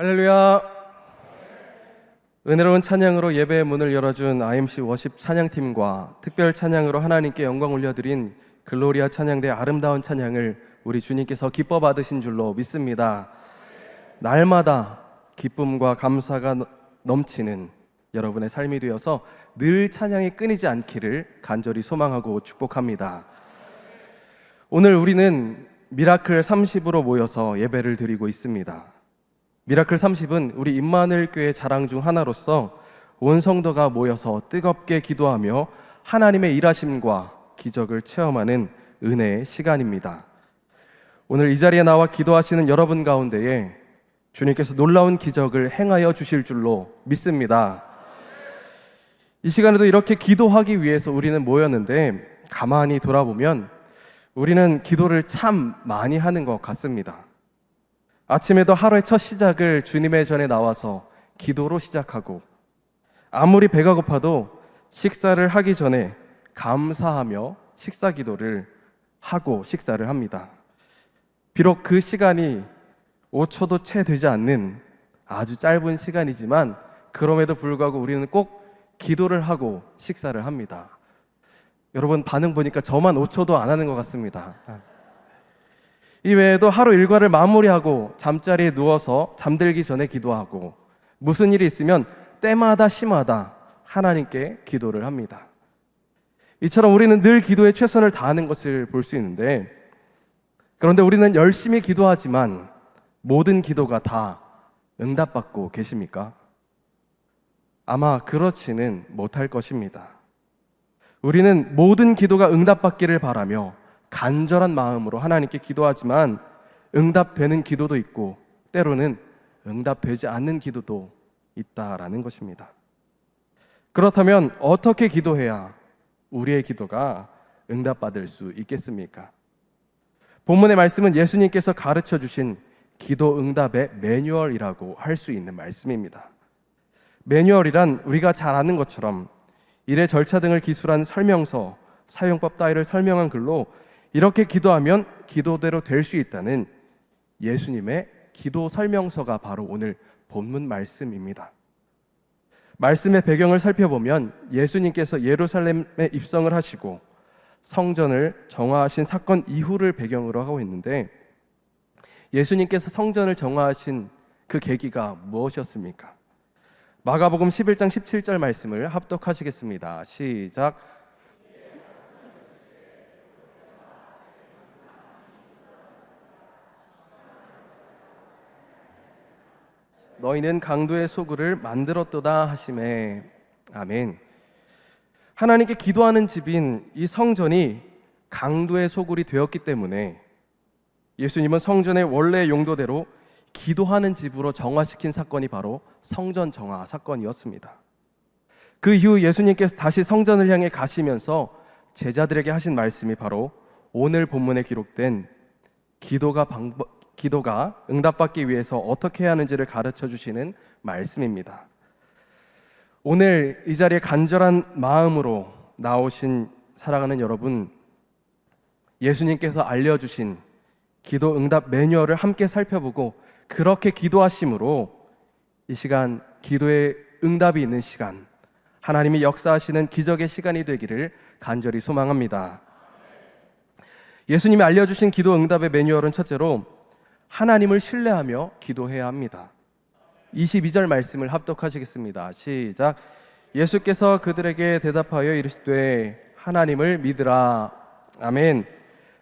할렐루야. 은혜로운 찬양으로 예배의 문을 열어준 IMC 워십 찬양팀과 특별 찬양으로 하나님께 영광 올려드린 글로리아 찬양대 아름다운 찬양을 우리 주님께서 기뻐 받으신 줄로 믿습니다. 날마다 기쁨과 감사가 너- 넘치는 여러분의 삶이 되어서 늘 찬양이 끊이지 않기를 간절히 소망하고 축복합니다. 오늘 우리는 미라클 30으로 모여서 예배를 드리고 있습니다. 미라클 30은 우리 임마누엘 교회 자랑 중 하나로서 온 성도가 모여서 뜨겁게 기도하며 하나님의 일하심과 기적을 체험하는 은혜의 시간입니다. 오늘 이 자리에 나와 기도하시는 여러분 가운데에 주님께서 놀라운 기적을 행하여 주실 줄로 믿습니다. 이 시간에도 이렇게 기도하기 위해서 우리는 모였는데 가만히 돌아보면 우리는 기도를 참 많이 하는 것 같습니다. 아침에도 하루의 첫 시작을 주님의 전에 나와서 기도로 시작하고 아무리 배가 고파도 식사를 하기 전에 감사하며 식사 기도를 하고 식사를 합니다. 비록 그 시간이 5초도 채 되지 않는 아주 짧은 시간이지만 그럼에도 불구하고 우리는 꼭 기도를 하고 식사를 합니다. 여러분 반응 보니까 저만 5초도 안 하는 것 같습니다. 이 외에도 하루 일과를 마무리하고 잠자리에 누워서 잠들기 전에 기도하고 무슨 일이 있으면 때마다 심하다 하나님께 기도를 합니다. 이처럼 우리는 늘 기도에 최선을 다하는 것을 볼 수 있는데 그런데 우리는 열심히 기도하지만 모든 기도가 다 응답받고 계십니까? 아마 그렇지는 못할 것입니다. 우리는 모든 기도가 응답받기를 바라며 간절한 마음으로 하나님께 기도하지만 응답되는 기도도 있고 때로는 응답되지 않는 기도도 있다라는 것입니다. 그렇다면 어떻게 기도해야 우리의 기도가 응답받을 수 있겠습니까? 본문의 말씀은 예수님께서 가르쳐 주신 기도 응답의 매뉴얼이라고 할 수 있는 말씀입니다. 매뉴얼이란 우리가 잘 아는 것처럼 일의 절차 등을 기술한 설명서, 사용법 따위를 설명한 글로 이렇게 기도하면 기도대로 될 수 있다는 예수님의 기도 설명서가 바로 오늘 본문 말씀입니다. 말씀의 배경을 살펴보면 예수님께서 예루살렘에 입성을 하시고 성전을 정화하신 사건 이후를 배경으로 하고 있는데 예수님께서 성전을 정화하신 그 계기가 무엇이었습니까? 마가복음 11장 17절 말씀을 합독하시겠습니다. 시작. 너희는 강도의 소굴을 만들었도다 하심에 아멘. 하나님께 기도하는 집인 이 성전이 강도의 소굴이 되었기 때문에 예수님은 성전의 원래 용도대로 기도하는 집으로 정화시킨 사건이 바로 성전 정화 사건이었습니다. 그 이후 예수님께서 다시 성전을 향해 가시면서 제자들에게 하신 말씀이 바로 오늘 본문에 기록된 기도가 방법 기도가 응답받기 위해서 어떻게 해야 하는지를 가르쳐 주시는 말씀입니다. 오늘 이 자리에 간절한 마음으로 나오신 사랑하는 여러분, 예수님께서 알려주신 기도 응답 매뉴얼을 함께 살펴보고 그렇게 기도하심으로 이 시간 기도의 응답이 있는 시간, 하나님이 역사하시는 기적의 시간이 되기를 간절히 소망합니다. 예수님이 알려주신 기도 응답의 매뉴얼은 첫째로 하나님을 신뢰하며 기도해야 합니다. 22절 말씀을 합독하시겠습니다. 시작. 예수께서 그들에게 대답하여 이르시되 하나님을 믿으라. 아멘.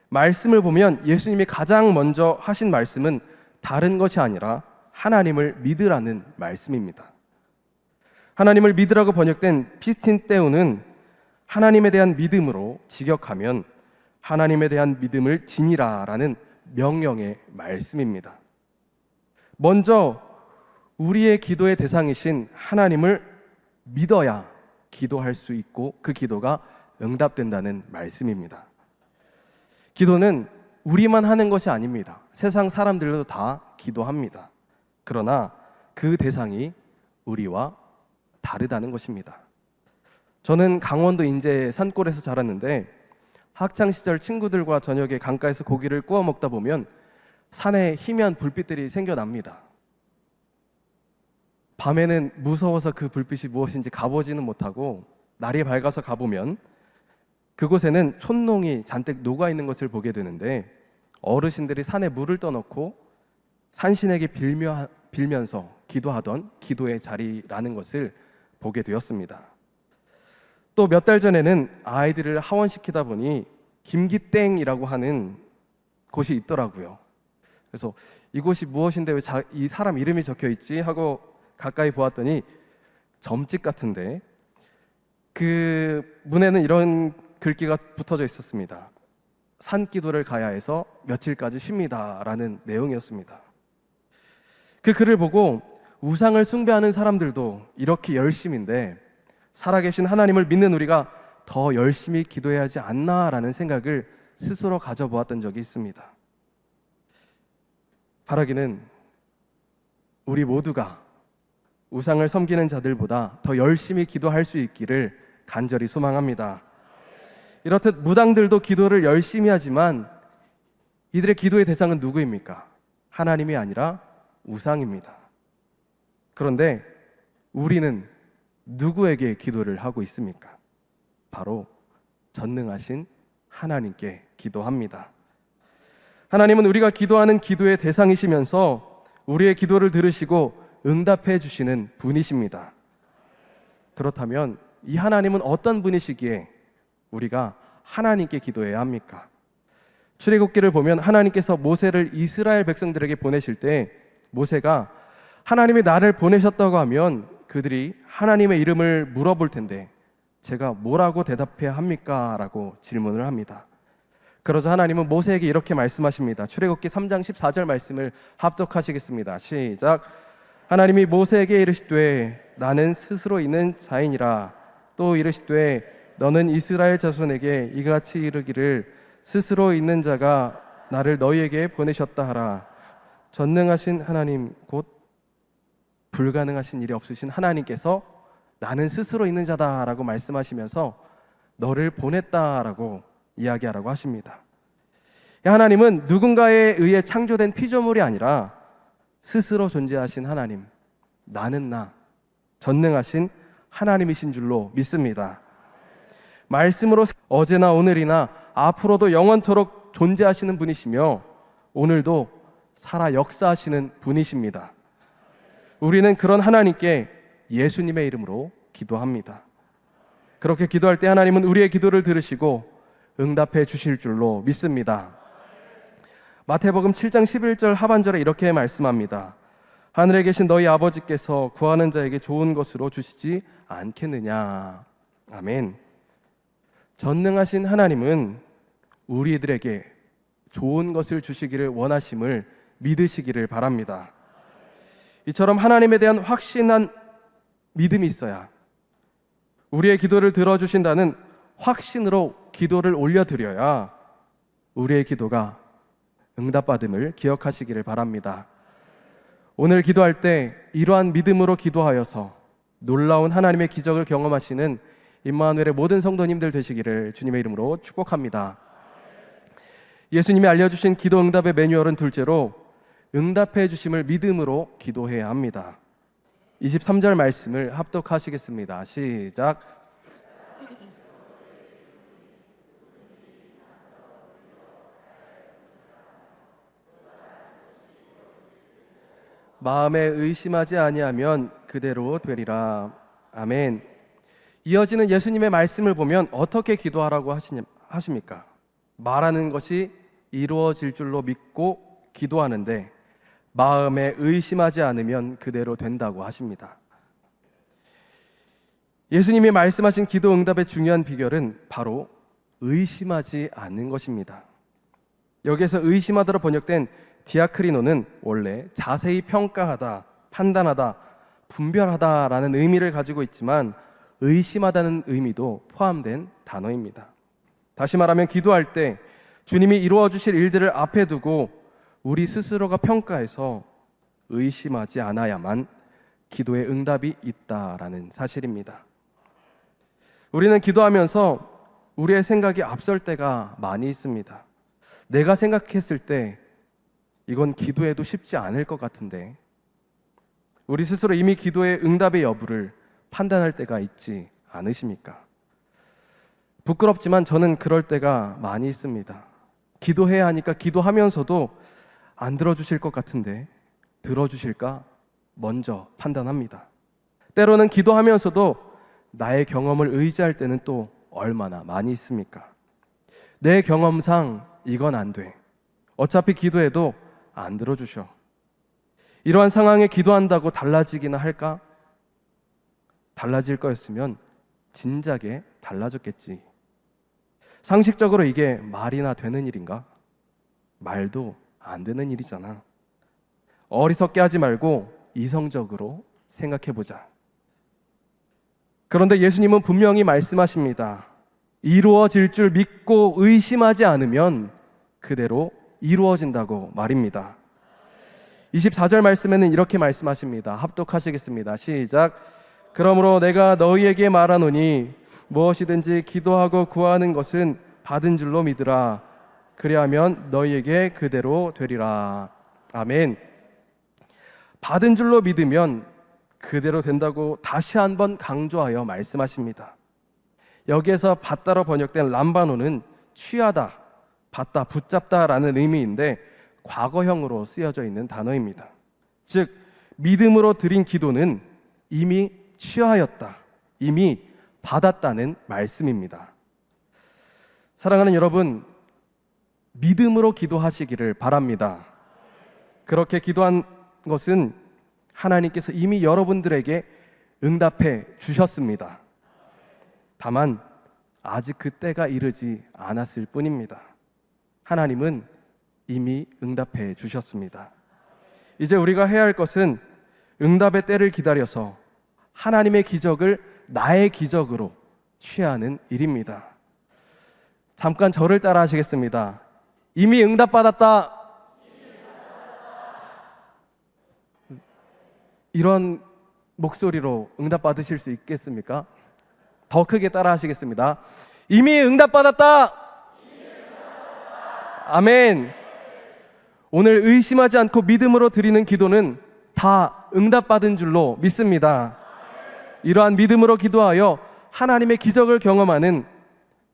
말씀을 보면 예수님이 가장 먼저 하신 말씀은 다른 것이 아니라 하나님을 믿으라는 말씀입니다. 하나님을 믿으라고 번역된 피스틴 때우는 하나님에 대한 믿음으로 직역하면 하나님에 대한 믿음을 지니라라는 명령의 말씀입니다. 먼저 우리의 기도의 대상이신 하나님을 믿어야 기도할 수 있고 그 기도가 응답된다는 말씀입니다. 기도는 우리만 하는 것이 아닙니다. 세상 사람들도 다 기도합니다. 그러나 그 대상이 우리와 다르다는 것입니다. 저는 강원도 인제 산골에서 자랐는데 학창 시절 친구들과 저녁에 강가에서 고기를 구워 먹다 보면 산에 희미한 불빛들이 생겨납니다. 밤에는 무서워서 그 불빛이 무엇인지 가보지는 못하고 날이 밝아서 가보면 그곳에는 촌농이 잔뜩 녹아 있는 것을 보게 되는데 어르신들이 산에 물을 떠놓고 산신에게 빌며, 빌면서 기도하던 기도의 자리라는 것을 보게 되었습니다. 또 몇 달 전에는 아이들을 하원시키다 보니 김기땡이라고 하는 곳이 있더라고요. 그래서 이곳이 무엇인데 왜 이 사람 이름이 적혀 있지 하고 가까이 보았더니 점집 같은데 그 문에는 이런 글귀가 붙어져 있었습니다. 산기도를 가야 해서 며칠까지 쉽니다라는 내용이었습니다. 그 글을 보고 우상을 숭배하는 사람들도 이렇게 열심인데 살아계신 하나님을 믿는 우리가 더 열심히 기도해야 하지 않나라는 생각을 스스로 가져보았던 적이 있습니다. 바라기는 우리 모두가 우상을 섬기는 자들보다 더 열심히 기도할 수 있기를 간절히 소망합니다. 이렇듯 무당들도 기도를 열심히 하지만 이들의 기도의 대상은 누구입니까? 하나님이 아니라 우상입니다. 그런데 우리는 누구에게 기도를 하고 있습니까? 바로 전능하신 하나님께 기도합니다. 하나님은 우리가 기도하는 기도의 대상이시면서 우리의 기도를 들으시고 응답해 주시는 분이십니다. 그렇다면 이 하나님은 어떤 분이시기에 우리가 하나님께 기도해야 합니까? 출애굽기를 보면 하나님께서 모세를 이스라엘 백성들에게 보내실 때 모세가 하나님이 나를 보내셨다고 하면 그들이 하나님의 이름을 물어볼 텐데 제가 뭐라고 대답해야 합니까? 라고 질문을 합니다. 그러자 하나님은 모세에게 이렇게 말씀하십니다. 출애굽기 3장 14절 말씀을 합독하시겠습니다. 시작. 하나님이 모세에게 이르시되 나는 스스로 있는 자인이라 또 이르시되 너는 이스라엘 자손에게 이같이 이르기를 스스로 있는 자가 나를 너희에게 보내셨다 하라. 전능하신 하나님 곧 불가능하신 일이 없으신 하나님께서 나는 스스로 있는 자다라고 말씀하시면서 너를 보냈다라고 이야기하라고 하십니다. 하나님은 누군가에 의해 창조된 피조물이 아니라 스스로 존재하신 하나님, 나는 나, 전능하신 하나님이신 줄로 믿습니다. 말씀으로 어제나 오늘이나 앞으로도 영원토록 존재하시는 분이시며 오늘도 살아 역사하시는 분이십니다. 우리는 그런 하나님께 예수님의 이름으로 기도합니다. 그렇게 기도할 때 하나님은 우리의 기도를 들으시고 응답해 주실 줄로 믿습니다. 마태복음 7장 11절 하반절에 이렇게 말씀합니다. 하늘에 계신 너희 아버지께서 구하는 자에게 좋은 것으로 주시지 않겠느냐. 아멘. 전능하신 하나님은 우리들에게 좋은 것을 주시기를 원하심을 믿으시기를 바랍니다. 이처럼 하나님에 대한 확신한 믿음이 있어야 우리의 기도를 들어주신다는 확신으로 기도를 올려드려야 우리의 기도가 응답받음을 기억하시기를 바랍니다. 오늘 기도할 때 이러한 믿음으로 기도하여서 놀라운 하나님의 기적을 경험하시는 임마누엘의 모든 성도님들 되시기를 주님의 이름으로 축복합니다. 예수님이 알려주신 기도 응답의 매뉴얼은 둘째로 응답해 주심을 믿음으로 기도해야 합니다. 23절 말씀을 합독하시겠습니다. 시작. 마음에 의심하지 아니하면 그대로 되리라. 아멘. 이어지는 예수님의 말씀을 보면 어떻게 기도하라고 하시냐, 하십니까? 말하는 것이 이루어질 줄로 믿고 기도하는데 마음에 의심하지 않으면 그대로 된다고 하십니다. 예수님이 말씀하신 기도 응답의 중요한 비결은 바로 의심하지 않는 것입니다. 여기에서 의심하다로 번역된 디아크리노는 원래 자세히 평가하다, 판단하다, 분별하다라는 의미를 가지고 있지만 의심하다는 의미도 포함된 단어입니다. 다시 말하면 기도할 때 주님이 이루어 주실 일들을 앞에 두고 우리 스스로가 평가해서 의심하지 않아야만 기도의 응답이 있다라는 사실입니다. 우리는 기도하면서 우리의 생각이 앞설 때가 많이 있습니다. 내가 생각했을 때 이건 기도해도 쉽지 않을 것 같은데 우리 스스로 이미 기도의 응답의 여부를 판단할 때가 있지 않으십니까? 부끄럽지만 저는 그럴 때가 많이 있습니다. 기도해야 하니까 기도하면서도 안 들어주실 것 같은데 들어주실까 먼저 판단합니다. 때로는 기도하면서도 나의 경험을 의지할 때는 또 얼마나 많이 있습니까? 내 경험상 이건 안 돼. 어차피 기도해도 안 들어주셔. 이러한 상황에 기도한다고 달라지기나 할까? 달라질 거였으면 진작에 달라졌겠지. 상식적으로 이게 말이나 되는 일인가? 말도 안 되는 일이잖아. 어리석게 하지 말고 이성적으로 생각해 보자. 그런데 예수님은 분명히 말씀하십니다. 이루어질 줄 믿고 의심하지 않으면 그대로 이루어진다고 말입니다. 24절 말씀에는 이렇게 말씀하십니다. 합독하시겠습니다. 시작. 그러므로 내가 너희에게 말하노니 무엇이든지 기도하고 구하는 것은 받은 줄로 믿으라. 그리하면 너희에게 그대로 되리라. 아멘. 받은 줄로 믿으면 그대로 된다고 다시 한번 강조하여 말씀하십니다. 여기에서 받다로 번역된 람바노는 취하다, 받다, 붙잡다라는 의미인데 과거형으로 쓰여져 있는 단어입니다. 즉 믿음으로 드린 기도는 이미 취하였다, 이미 받았다는 말씀입니다. 사랑하는 여러분, 믿음으로 기도하시기를 바랍니다. 그렇게 기도한 것은 하나님께서 이미 여러분들에게 응답해 주셨습니다. 다만 아직 그때가 이르지 않았을 뿐입니다. 하나님은 이미 응답해 주셨습니다. 이제 우리가 해야 할 것은 응답의 때를 기다려서 하나님의 기적을 나의 기적으로 취하는 일입니다. 잠깐 저를 따라 하시겠습니다. 이미 응답받았다. 이런 목소리로 응답받으실 수 있겠습니까? 더 크게 따라 하시겠습니다. 이미 응답받았다. 아멘. 오늘 의심하지 않고 믿음으로 드리는 기도는 다 응답받은 줄로 믿습니다. 이러한 믿음으로 기도하여 하나님의 기적을 경험하는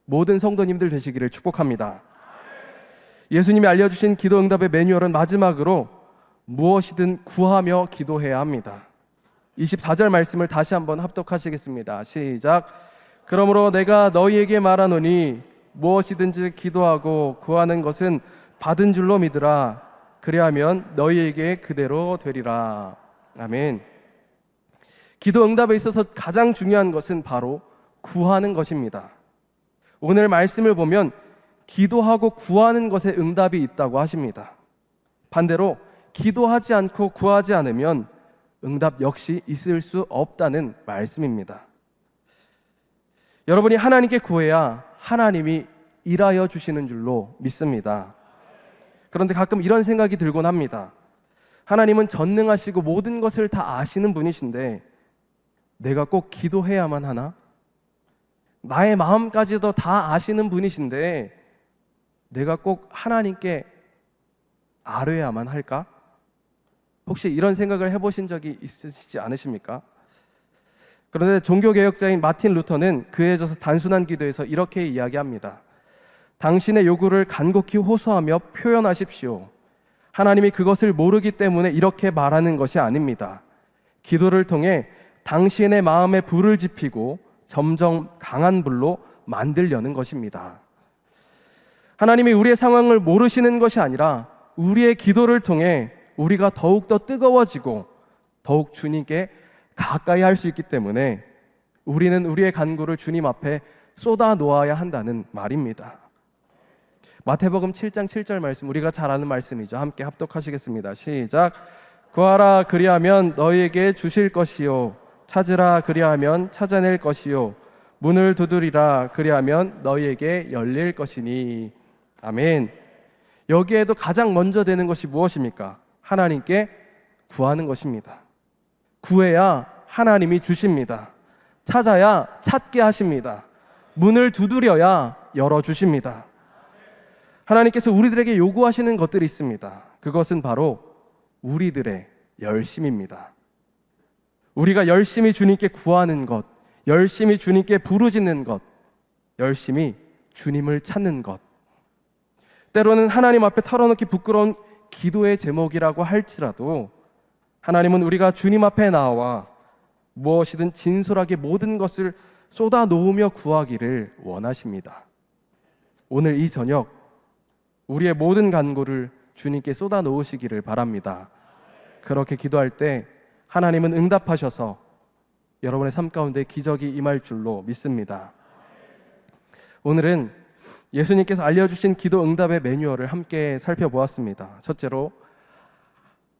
모든 성도님들 되시기를 축복합니다. 예수님이 알려주신 기도 응답의 매뉴얼은 마지막으로 무엇이든 구하며 기도해야 합니다. 24절 말씀을 다시 한번 합독하시겠습니다. 시작. 그러므로 내가 너희에게 말하노니 무엇이든지 기도하고 구하는 것은 받은 줄로 믿으라. 그리하면 너희에게 그대로 되리라. 아멘. 기도 응답에 있어서 가장 중요한 것은 바로 구하는 것입니다. 오늘 말씀을 보면 기도하고 구하는 것에 응답이 있다고 하십니다. 반대로 기도하지 않고 구하지 않으면 응답 역시 있을 수 없다는 말씀입니다. 여러분이 하나님께 구해야 하나님이 일하여 주시는 줄로 믿습니다. 그런데 가끔 이런 생각이 들곤 합니다. 하나님은 전능하시고 모든 것을 다 아시는 분이신데 내가 꼭 기도해야만 하나? 나의 마음까지도 다 아시는 분이신데 내가 꼭 하나님께 아뢰야만 할까? 혹시 이런 생각을 해보신 적이 있으시지 않으십니까? 그런데 종교개혁자인 마틴 루터는 그에 져서 단순한 기도에서 이렇게 이야기합니다. 당신의 요구를 간곡히 호소하며 표현하십시오. 하나님이 그것을 모르기 때문에 이렇게 말하는 것이 아닙니다. 기도를 통해 당신의 마음에 불을 지피고 점점 강한 불로 만들려는 것입니다. 하나님이 우리의 상황을 모르시는 것이 아니라 우리의 기도를 통해 우리가 더욱더 뜨거워지고 더욱 주님께 가까이 할 수 있기 때문에 우리는 우리의 간구를 주님 앞에 쏟아 놓아야 한다는 말입니다. 마태복음 7장 7절 말씀 우리가 잘 아는 말씀이죠. 함께 합독하시겠습니다. 시작. 구하라 그리하면 너희에게 주실 것이요 찾으라 그리하면 찾아낼 것이요 문을 두드리라 그리하면 너희에게 열릴 것이니 아멘. 여기에도 가장 먼저 되는 것이 무엇입니까? 하나님께 구하는 것입니다. 구해야 하나님이 주십니다. 찾아야 찾게 하십니다. 문을 두드려야 열어 주십니다. 하나님께서 우리들에게 요구하시는 것들이 있습니다. 그것은 바로 우리들의 열심입니다. 우리가 열심히 주님께 구하는 것, 열심히 주님께 부르짖는 것, 열심히 주님을 찾는 것. 때로는 하나님 앞에 털어놓기 부끄러운 기도의 제목이라고 할지라도 하나님은 우리가 주님 앞에 나와 무엇이든 진솔하게 모든 것을 쏟아 놓으며 구하기를 원하십니다. 오늘 이 저녁 우리의 모든 간구를 주님께 쏟아 놓으시기를 바랍니다. 그렇게 기도할 때 하나님은 응답하셔서 여러분의 삶 가운데 기적이 임할 줄로 믿습니다. 오늘은 예수님께서 알려주신 기도 응답의 매뉴얼을 함께 살펴보았습니다. 첫째로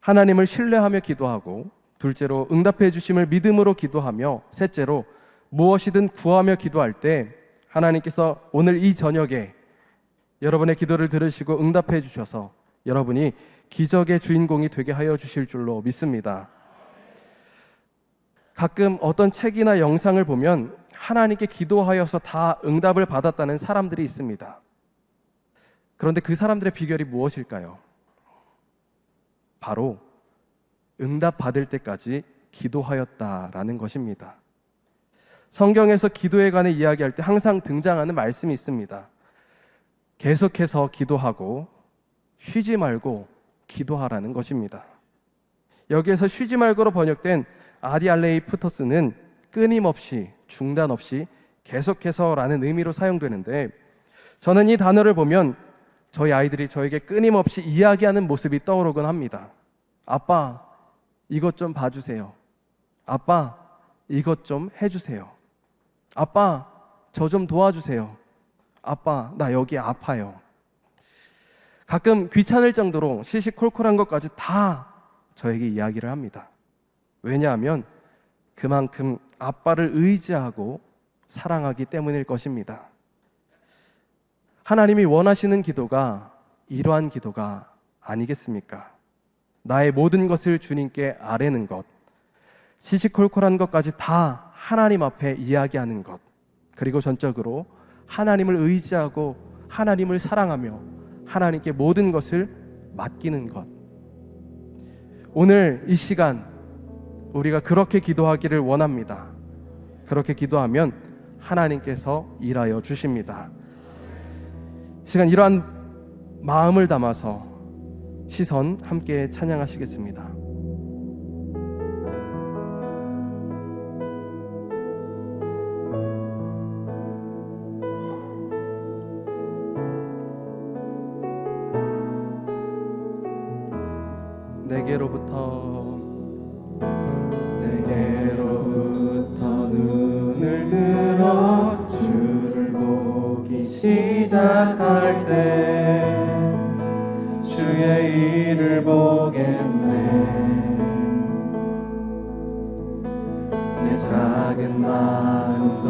하나님을 신뢰하며 기도하고 둘째로 응답해 주심을 믿음으로 기도하며 셋째로 무엇이든 구하며 기도할 때 하나님께서 오늘 이 저녁에 여러분의 기도를 들으시고 응답해 주셔서 여러분이 기적의 주인공이 되게 하여 주실 줄로 믿습니다. 가끔 어떤 책이나 영상을 보면 하나님께 기도하여서 다 응답을 받았다는 사람들이 있습니다. 그런데 그 사람들의 비결이 무엇일까요? 바로 응답 받을 때까지 기도하였다라는 것입니다. 성경에서 기도에 관해 이야기할 때 항상 등장하는 말씀이 있습니다. 계속해서 기도하고 쉬지 말고 기도하라는 것입니다. 여기에서 쉬지 말고로 번역된 아디알레이 푸터스는 끊임없이 중단 없이 계속해서라는 의미로 사용되는데 저는 이 단어를 보면 저희 아이들이 저에게 끊임없이 이야기하는 모습이 떠오르곤 합니다. 아빠, 이것 좀 봐주세요. 아빠, 이것 좀 해주세요. 아빠, 저 좀 도와주세요. 아빠, 나 여기 아파요. 가끔 귀찮을 정도로 시시콜콜한 것까지 다 저에게 이야기를 합니다. 왜냐하면 그만큼 아빠를 의지하고 사랑하기 때문일 것입니다. 하나님이 원하시는 기도가 이러한 기도가 아니겠습니까? 나의 모든 것을 주님께 아뢰는 것, 시시콜콜한 것까지 다 하나님 앞에 이야기하는 것, 그리고 전적으로 하나님을 의지하고 하나님을 사랑하며 하나님께 모든 것을 맡기는 것. 오늘 이 시간 우리가 그렇게 기도하기를 원합니다. 그렇게 기도하면 하나님께서 일하여 주십니다. 이 시간 이러한 마음을 담아서 시선 함께 찬양하시겠습니다. 내게로부터 내게로 시작할 때 주의 일을 보겠네. 내 작은 마음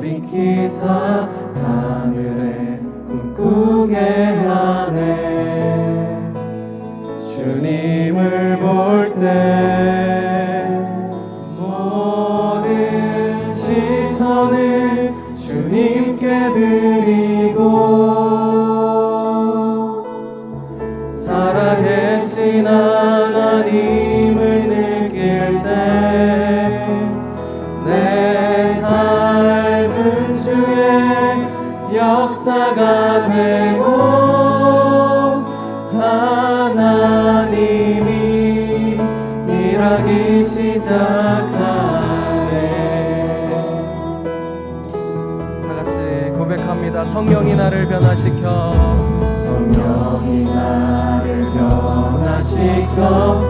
돌이키사 하늘에 꿈꾸게 하네. 주님을 볼때 모든 시선을 드리고 살아계신 하 나를 변화시켜. 성령이 나를 변화시켜